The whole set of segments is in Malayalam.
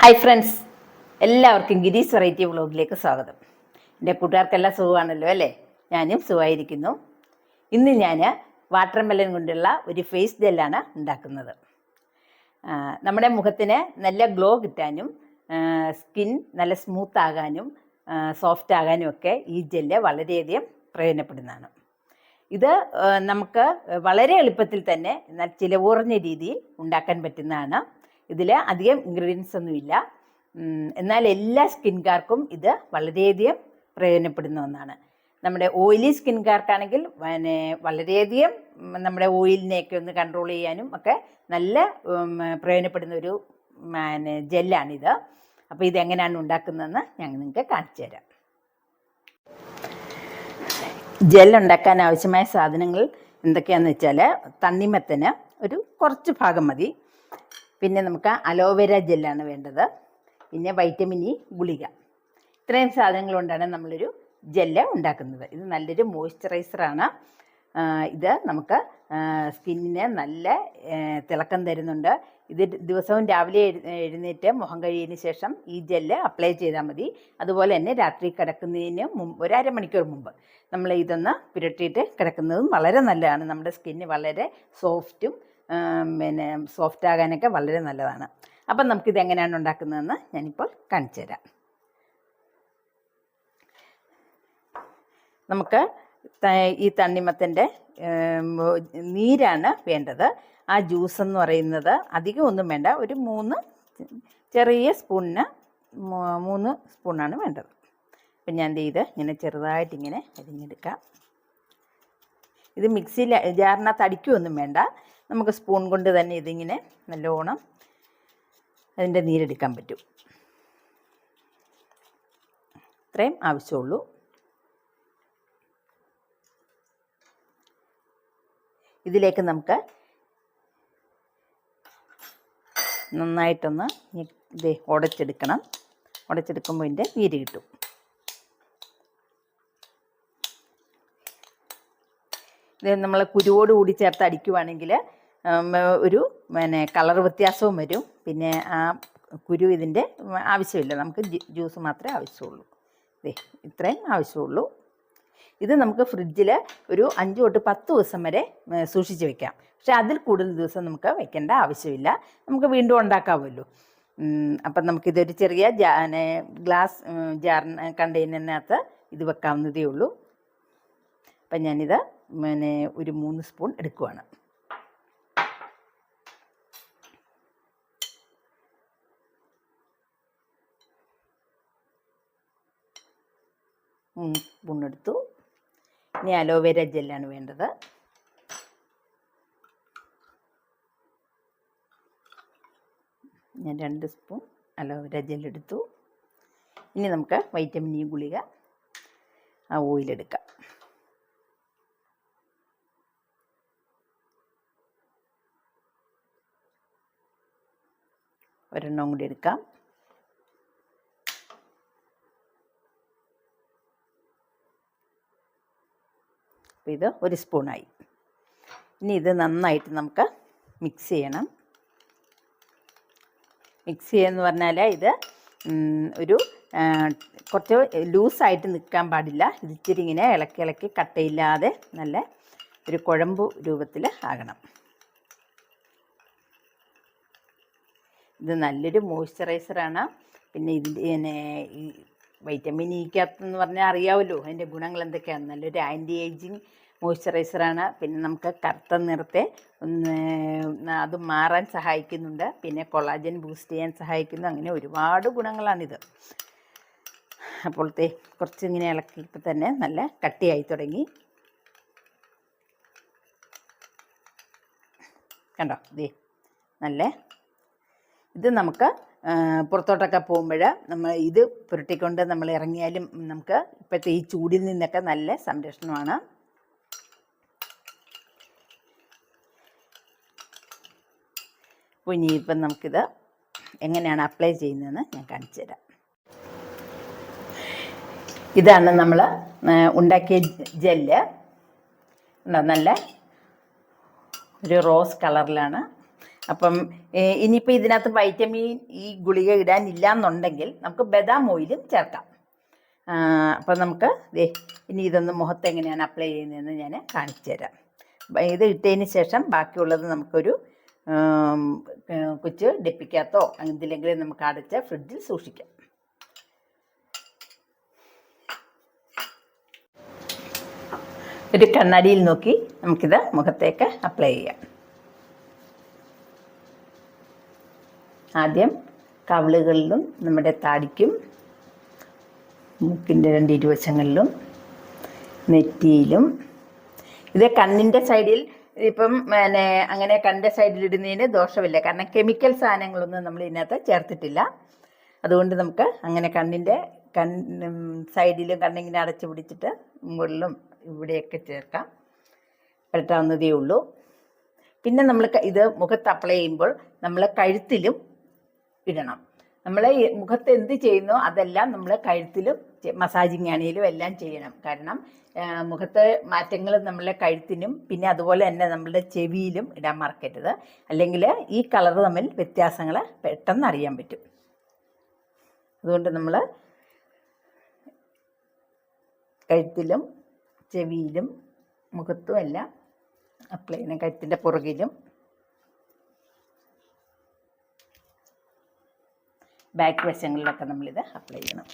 ഹായ് ഫ്രണ്ട്സ് എല്ലാവർക്കും ഗിരീഷ് വെറൈറ്റി വ്ളോഗിലേക്ക് സ്വാഗതം. എന്റെ കൂട്ടുകാർക്കെല്ലാം സുഖമാണല്ലോ അല്ലേ? ഞാനും സുഖമായിരിക്കുന്നു. ഇന്ന് ഞാൻ വാട്ടർ മെലൻ കൊണ്ടുള്ള ഒരു ഫേസ് ജെല്ലാണ് ഉണ്ടാക്കുന്നത്. നമ്മുടെ മുഖത്തിന് നല്ല ഗ്ലോ കിട്ടാനും സ്കിൻ നല്ല സ്മൂത്ത് ആകാനും സോഫ്റ്റ് ആകാനും ഒക്കെ ഈ ജെല്ല് വളരെയധികം പ്രയോജനപ്പെടുന്നതാണ്. ഇത് നമുക്ക് വളരെ എളുപ്പത്തിൽ തന്നെ എന്നാൽ ചിലവ് കുറഞ്ഞ രീതിയിൽ ഉണ്ടാക്കാൻ പറ്റുന്നതാണ്. ഇതിൽ അധികം ഇൻഗ്രീഡിയൻസ് ഒന്നുമില്ല. എന്നാൽ എല്ലാ സ്കിൻകാർക്കും ഇത് വളരെയധികം പ്രയോജനപ്പെടുന്ന ഒന്നാണ്. നമ്മുടെ ഓയിലി സ്കിൻകാർക്കാണെങ്കിൽ പിന്നെ വളരെയധികം നമ്മുടെ ഓയിലിനെയൊക്കെ ഒന്ന് കൺട്രോൾ ചെയ്യാനും ഒക്കെ നല്ല പ്രയോജനപ്പെടുന്ന ഒരു പിന്നെ ജെല്ലാണിത് അപ്പോൾ ഇതെങ്ങനെയാണ് ഉണ്ടാക്കുന്നതെന്ന് ഞാൻ നിങ്ങൾക്ക് കാണിച്ചു തരാം. ജെൽ ഉണ്ടാക്കാൻ ആവശ്യമായ സാധനങ്ങൾ എന്തൊക്കെയാണെന്ന് വെച്ചാൽ തണ്ണിമത്തന് ഒരു കുറച്ച് ഭാഗം മതി. പിന്നെ നമുക്ക് അലോവേര ജെല്ലാണ് വേണ്ടത്. പിന്നെ വൈറ്റമിൻ ഇ ഗുളിക. ഇത്രയും സാധനങ്ങൾ കൊണ്ടാണ് നമ്മളൊരു ജെല്ല് ഉണ്ടാക്കുന്നത്. ഇത് നല്ലൊരു മോയ്സ്ചറൈസറാണ് ഇത് നമുക്ക് സ്കിന്നിന് നല്ല തിളക്കം തരുന്നുണ്ട്. ഇത് ദിവസവും രാവിലെ എഴുന്നേറ്റ് മുഖം കഴിയതിന് ശേഷം ഈ ജെല്ല് അപ്ലൈ ചെയ്താൽ മതി. അതുപോലെ തന്നെ രാത്രി കിടക്കുന്നതിന് മുമ്പ് ഒരു അരമണിക്കൂർ മുമ്പ് നമ്മൾ ഇതൊന്ന് പുരട്ടിയിട്ട് കിടക്കുന്നതും വളരെ നല്ലതാണ്. നമ്മുടെ സ്കിന്ന് വളരെ സോഫ്റ്റും പിന്നെ സോഫ്റ്റ് ആകാനൊക്കെ വളരെ നല്ലതാണ്. അപ്പം നമുക്കിത് എങ്ങനെയാണ് ഉണ്ടാക്കുന്നതെന്ന് ഞാനിപ്പോൾ കാണിച്ചു തരാം. നമുക്ക് ഈ തണ്ണിമത്തന്റെ നീരാണ് വേണ്ടത്. ആ ജ്യൂസ് എന്ന് പറയുന്നത് അധികം ഒന്നും വേണ്ട. ഒരു മൂന്ന് ചെറിയ സ്പൂണിന് മൂന്ന് സ്പൂണാണ് വേണ്ടത്. അപ്പം ഞാൻ ഇത് ഇങ്ങനെ ചെറുതായിട്ട് ഇങ്ങനെ അരിഞ്ഞെടുക്കാം. ഇത് മിക്സിയിൽ ജാറിനകത്ത് അടിക്കുകയൊന്നും വേണ്ട. നമുക്ക് സ്പൂൺ കൊണ്ട് തന്നെ ഇതിങ്ങനെ നല്ലോണം അതിന്റെ നീരെടുക്കാൻ പറ്റും. ഇത്രയും ആവശ്യമുള്ളൂ. ഇതിലേക്ക് നമുക്ക് നന്നായിട്ടൊന്ന് ഉടച്ചെടുക്കണം. ഉടച്ചെടുക്കുമ്പോൾ ഇതിന്റെ നീര് കിട്ടും. നമ്മൾ കുരുവോട് കൂടി ചേർത്ത് അടിക്കുവാണെങ്കിൽ ഒരു പിന്നെ കളർ വ്യത്യാസവും വരും. പിന്നെ ആ കുരു ഇതിന്റെ ആവശ്യമില്ല. നമുക്ക് ജ്യൂസ് മാത്രമേ ആവശ്യമുള്ളൂ. ദേ ഇത്രയും ആവശ്യമുള്ളൂ. ഇത് നമുക്ക് ഫ്രിഡ്ജിൽ ഒരു അഞ്ച് തൊട്ട് പത്ത് ദിവസം വരെ സൂക്ഷിച്ച് വെക്കാം. പക്ഷെ അതിൽ കൂടുതൽ ദിവസം നമുക്ക് വെക്കേണ്ട ആവശ്യമില്ല. നമുക്ക് വീണ്ടും ഉണ്ടാക്കാമല്ലോ. അപ്പം നമുക്കിതൊരു ചെറിയ ജാ ഗ്ലാസ് ജാർ കണ്ടെയ്നറിനകത്ത് ഇത് വെക്കാവുന്നതേ ഉള്ളൂ. അപ്പം ഞാനിത് പിന്നെ ഒരു മൂന്ന് സ്പൂൺ എടുക്കുവാണ്. മൂന്ന് സ്പൂൺ എടുത്തു. ഇനി അലോവേര ജെല്ലാണ് വേണ്ടത്. ഞാൻ രണ്ട് സ്പൂൺ അലോവേര ജെല്ലെടുത്തു ഇനി നമുക്ക് വൈറ്റമിൻ ഇ ഗുളിക ആ ഓയിലെടുക്കാം ഒരെണ്ണം കൂടി എടുക്കാം. അപ്പോൾ ഇത് ഒരു സ്പൂണായി. ഇനി ഇത് നന്നായിട്ട് നമുക്ക് മിക്സ് ചെയ്യണം. മിക്സ് ചെയ്യുമെന്ന് പറഞ്ഞാൽ ഇത് ഒരു കുറച്ച് ലൂസായിട്ട് നിൽക്കാൻ പാടില്ല. ഇത് ഇങ്ങനെ ഇളക്കി ഇളക്കി കട്ടയില്ലാതെ നല്ല ഒരു കുഴമ്പ് രൂപത്തിൽ ആകണം. ഇത് നല്ലൊരു മോയ്സ്ചറൈസറാണ്. പിന്നെ ഇതിന്റെ പിന്നെ ഈ വൈറ്റമിൻ ഇക്കകത്തെന്ന് പറഞ്ഞാൽ അറിയാമല്ലോ അതിന്റെ ഗുണങ്ങൾ എന്തൊക്കെയാണ്. നല്ലൊരു ആന്റി ഏജിങ് മോയ്സ്ചറൈസറാണ്. പിന്നെ നമുക്ക് കറുത്ത നിറത്തെ ഒന്ന് അത് മാറാൻ സഹായിക്കുന്നുണ്ട്. പിന്നെ കൊളാജൻ ബൂസ്റ്റ് ചെയ്യാൻ സഹായിക്കുന്നു. അങ്ങനെ ഒരുപാട് ഗുണങ്ങളാണിത്. അപ്പോഴത്തെ കുറച്ച് ഇങ്ങനെ ഇളക്കിയപ്പോൾ തന്നെ നല്ല കട്ടിയായി തുടങ്ങി. കണ്ടോ? ദേ നല്ല ഇത് നമുക്ക് പുറത്തോട്ടൊക്കെ പോകുമ്പോൾ നമ്മൾ ഇത് പുരട്ടിക്കൊണ്ട് നമ്മൾ ഇറങ്ങിയാലും നമുക്ക് ഇപ്പോഴത്തെ ഈ ചൂടിൽ നിന്നൊക്കെ നല്ല സംരക്ഷണമാണ്. അപ്പോൾ ഇനിയിപ്പം നമുക്കിത് എങ്ങനെയാണ് അപ്ലൈ ചെയ്യുന്നതെന്ന് ഞാൻ കാണിച്ചു തരാം. ഇതാണ് നമ്മൾ ഉണ്ടാക്കിയ ജെല്ല്. നല്ല ഒരു റോസ് കളറിലാണ് അപ്പം ഇനിയിപ്പോൾ ഇതിനകത്ത് വൈറ്റമിൻ ഈ ഗുളിക ഇടാനില്ല എന്നുണ്ടെങ്കിൽ നമുക്ക് ബദാം ഓയിലും ചേർക്കാം. അപ്പം നമുക്ക് ഇനി ഇതൊന്ന് മുഖത്ത് എങ്ങനെയാണ് അപ്ലൈ ചെയ്യുന്നതെന്ന് ഞാൻ കാണിച്ചു തരാം. ഇത് ഇട്ടതിന് ശേഷം ബാക്കിയുള്ളത് നമുക്കൊരു കൊച്ചു ഡെപ്പിക്കകത്തോ എന്തിലെങ്കിലും നമുക്ക് അടച്ച് ഫ്രിഡ്ജിൽ സൂക്ഷിക്കാം. ഒരു കണ്ണാടിയിൽ നോക്കി നമുക്കിത് മുഖത്തേക്ക് അപ്ലൈ ചെയ്യാം. ആദ്യം കവിളുകളിലും നമ്മുടെ താടിക്കും മുക്കിന്റെ രണ്ട് ഇരുവശങ്ങളിലും നെറ്റിയിലും. ഇത് കണ്ണിന്റെ സൈഡിൽ ഇപ്പം പിന്നെ അങ്ങനെ കണ്ണിന്റെ സൈഡിൽ ഇടുന്നതിന് ദോഷമില്ല. കാരണം കെമിക്കൽ സാധനങ്ങളൊന്നും നമ്മൾ ഇതിനകത്ത് ചേർത്തിട്ടില്ല. അതുകൊണ്ട് നമുക്ക് അങ്ങനെ കണ്ണിന്റെ കൺ സൈഡിലും കണ്ണിങ്ങനെ അടച്ചു പിടിച്ചിട്ട് മുകളിലും ഇവിടെയൊക്കെ ചേർക്കാം. പുരട്ടാവുന്നതേ ഉള്ളൂ. പിന്നെ നമ്മൾ ഇത് മുഖത്ത് അപ്ലൈ ചെയ്യുമ്പോൾ നമ്മൾ കഴുത്തിലും ഇടണം. നമ്മൾ മുഖത്ത് എന്ത് ചെയ്യുന്നോ അതെല്ലാം നമ്മൾ കഴുത്തിലും മസാജിങ് ആണെങ്കിലും എല്ലാം ചെയ്യണം. കാരണം മുഖത്തെ മാറ്റങ്ങൾ നമ്മളെ കഴുത്തിനും പിന്നെ അതുപോലെ തന്നെ നമ്മളുടെ ചെവിയിലും ഇടാൻ മറക്കരുത്. അല്ലെങ്കിൽ ഈ കളർ തമ്മിൽ വ്യത്യാസങ്ങൾ പെട്ടെന്ന് അറിയാൻ പറ്റും. അതുകൊണ്ട് നമ്മൾ കഴുത്തിലും ചെവിയിലും മുഖത്തും എല്ലാം അപ്ലൈ ചെയ്യണം. കഴുത്തിന്റെ പുറകിലും ബാക്ക് വശങ്ങളിലൊക്കെ നമ്മളിത് അപ്ലൈ ചെയ്യണം.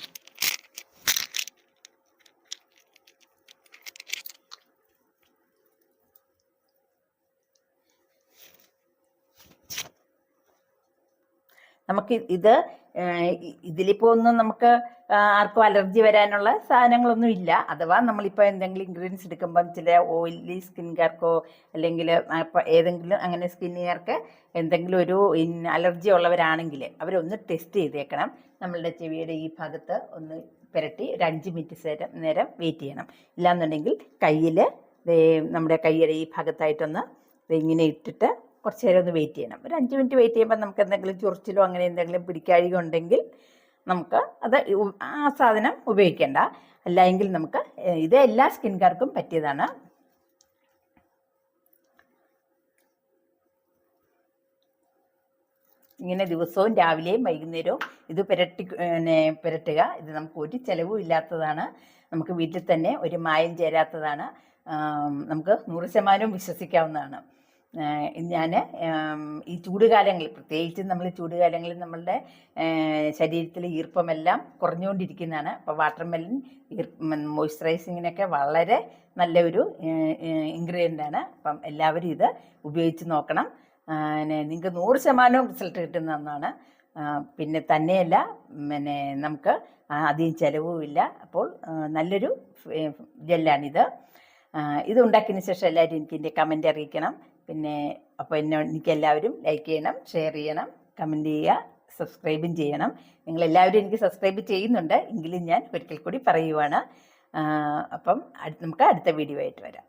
നമുക്ക് ഇത് ഇതിലിപ്പോ ഒന്നും നമുക്ക് ആർക്കും അലർജി വരാനുള്ള സാധനങ്ങളൊന്നും ഇല്ല അഥവാ നമ്മളിപ്പോൾ എന്തെങ്കിലും ഇൻഗ്രീഡിയൻസ് എടുക്കുമ്പം ചില ഓയിലി സ്കിൻകാർക്കോ അല്ലെങ്കിൽ ഏതെങ്കിലും അങ്ങനെ സ്കിൻ സ്കിന്നുകാർക്ക് എന്തെങ്കിലും ഒരു അലർജി ഉള്ളവരാണെങ്കിൽ അവരൊന്ന് ടെസ്റ്റ് ചെയ്തേക്കണം. നമ്മളുടെ ചെവിയുടെ ഈ ഭാഗത്ത് ഒന്ന് പുരട്ടി ഒരു അഞ്ച് മിനിറ്റ് നേരം നേരം വെയിറ്റ് ചെയ്യണം. ഇല്ലാന്നുണ്ടെങ്കിൽ കയ്യിൽ നമ്മുടെ കയ്യുടെ ഈ ഭാഗത്തായിട്ടൊന്ന് ഇങ്ങനെ ഇട്ടിട്ട് കുറച്ച് നേരം ഒന്ന് വെയിറ്റ് ചെയ്യണം. ഒരു അഞ്ച് മിനിറ്റ് വെയിറ്റ് ചെയ്യുമ്പോൾ നമുക്ക് എന്തെങ്കിലും ചൊറിച്ചിലോ അങ്ങനെ എന്തെങ്കിലും പിടിക്കാഴിക ഉണ്ടെങ്കിൽ നമുക്ക് അത് ആ സാധനം ഉപയോഗിക്കേണ്ട. അല്ല എങ്കിൽ നമുക്ക് ഇത് എല്ലാ സ്കിൻകാർക്കും പറ്റിയതാണ്. ഇങ്ങനെ ദിവസവും രാവിലെയും വൈകുന്നേരവും ഇത് പുരട്ടി പിന്നെ പുരട്ടുക. ഇത് നമുക്ക് ഒരു ചിലവും ഇല്ലാത്തതാണ്. നമുക്ക് വീട്ടിൽ തന്നെ ഒരു മായം ചേരാത്തതാണ്. നമുക്ക് നൂറ് ശതമാനവും വിശ്വസിക്കാവുന്നതാണ്. ഞാൻ ഈ ചൂടുകാലങ്ങളിൽ പ്രത്യേകിച്ച് നമ്മൾ ചൂടുകാലങ്ങളിൽ നമ്മളുടെ ശരീരത്തിലെ ഈർപ്പമെല്ലാം കുറഞ്ഞുകൊണ്ടിരിക്കുന്നതാണ്. അപ്പോൾ വാട്ടർമെലൻ മോയ്സ്ചറൈസിങ്ങിനൊക്കെ വളരെ നല്ലൊരു ഇൻഗ്രീഡിയന്റാണ്. അപ്പം എല്ലാവരും ഇത് ഉപയോഗിച്ച് നോക്കണം. പിന്നെ നിങ്ങൾക്ക് നൂറ് ശതമാനവും റിസൾട്ട് കിട്ടുന്ന ഒന്നാണ്. പിന്നെ തന്നെയല്ല പിന്നെ നമുക്ക് അധികം ചിലവുമില്ല അപ്പോൾ നല്ലൊരു ജെല്ലാണിത്. ഇത് ഉണ്ടാക്കിയതിന് ശേഷം എല്ലാവരും എനിക്ക് എന്റെ കമന്റ് അറിയിക്കണം. പിന്നെ അപ്പോൾ എന്നെ എനിക്ക് എല്ലാവരും ലൈക്ക് ചെയ്യണം ഷെയർ ചെയ്യണം കമന്റ് ചെയ്യുക സബ്സ്ക്രൈബും ചെയ്യണം. നിങ്ങളെല്ലാവരും എനിക്ക് സബ്സ്ക്രൈബ് ചെയ്യുന്നുണ്ട്. എങ്കിലും ഞാൻ ഒരിക്കൽ കൂടി പറയുവാണ്. അപ്പം നമുക്ക് അടുത്ത വീഡിയോ ആയിട്ട് വരാം.